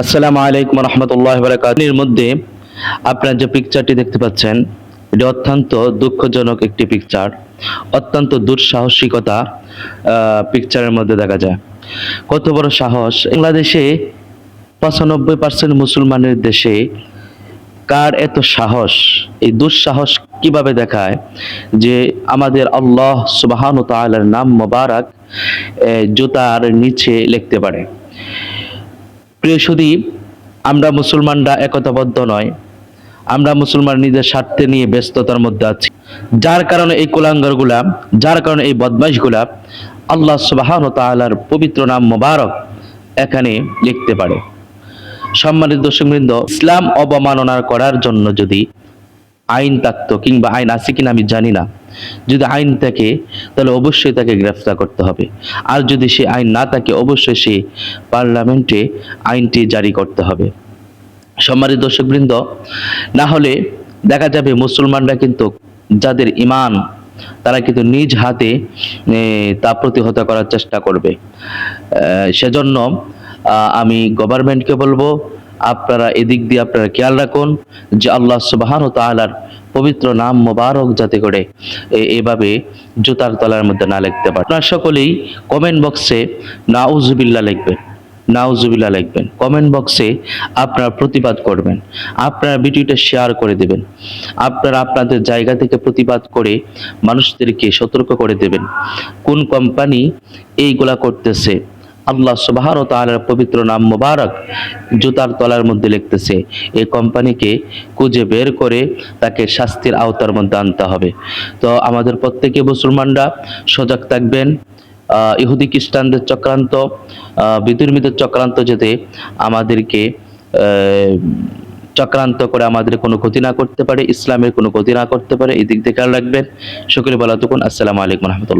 আসসালামু আলাইকুম রহমতুল্লাহ বারাকাতুর মধ্যে আপনারা যে পিকচারটি দেখতে পাচ্ছেন, এটি অত্যন্ত দুঃখজনক একটি পিকচার অত্যন্ত দুঃসাহসিকতা পিকচারের মধ্যে দেখা যায়। কত বড় সাহস। বাংলাদেশে পঁচানব্বই পার্সেন্ট মুসলমানের দেশে কার এত সাহস? এই দুঃসাহস কীভাবে দেখায়? যে আমাদের আল্লাহ সুবাহান তাআলার নাম মোবারক জুতার নিচে লিখতে পারে। প্রিয় সুদীপ, আমরা মুসলমানরা একতাবদ্ধ নয়। আমরা মুসলমান নিজের স্বার্থে নিয়ে ব্যস্ততার মধ্যে আছি। যার কারণে এই কুলাঙ্গারগুলা, যার কারণে এই বদমাইশগুলা আল্লাহ সুবাহান তাআলার পবিত্র নাম মোবারক এখানে লিখতে পারে। সম্মানিত দর্শকবৃন্দ, ইসলাম অবমাননা করার জন্য যদি আইন থাকতো কিংবা আইন আছে কিনা আমি জানি না। যদি আইন থাকে, তাহলে অবশ্যই তাকে গ্রেফতার করতে হবে। আর যদি সে আইন না থাকে, অবশ্যই সে পার্লামেন্টে আইনটি জারি করতে হবে। সম্মানিত দর্শকবৃন্দ, না হলে দেখা যাবে মুসলমানরা কিন্তু যাদের ইমান, তারা কিন্তু নিজ হাতে তা প্রতিহত করার চেষ্টা করবে। সেজন্য আমি গভর্নমেন্টকে বলব, আপনারা এদিক দিয়ে আপনারা খেয়াল রাখুন যে আল্লাহ সুবাহান ও তাআলার পবিত্র নাম মোবারক যাতে করে এভাবে জুতার তলার মধ্যে না লিখতে পারে। আপনারা সকলেই কমেন্ট বক্সে নাউজুবিল্লাহ লিখবেন। নাউজুবিল্লাহ লিখবেন। কমেন্ট বক্সে আপনারা প্রতিবাদ করবেন। আপনারা ভিডিওটা শেয়ার করে দেবেন। আপনারা আপনাদের জায়গা থেকে প্রতিবাদ করে মানুষদেরকে সতর্ক করে দেবেন। কোন কোম্পানি এইগুলা করতেছে? আল্লাহ সুবাহান ও তাআলার পবিত্র নাম মোবারক জুতার তলার মধ্যে লিখতেছে এই কোম্পানিকে খুঁজে বের করে তাকে শাস্তির আওতার মধ্যে আনতে হবে। তো আমাদের প্রত্যেকে মুসলমানরা সজাগ থাকবেন ইহুদি খ্রিস্টানদের চক্রান্ত আহ, বিদুর্মীদের চক্রান্ত যেতে আমাদেরকে চক্রান্ত করে আমাদের কোনো ক্ষতি না করতে পারে ইসলামের কোনো ক্ষতি না করতে পারে এই দিক থেকে খেয়াল রাখবেন। সকলে বলা তখন আসসালামু আলাইকুম রহমতুল্লাহ।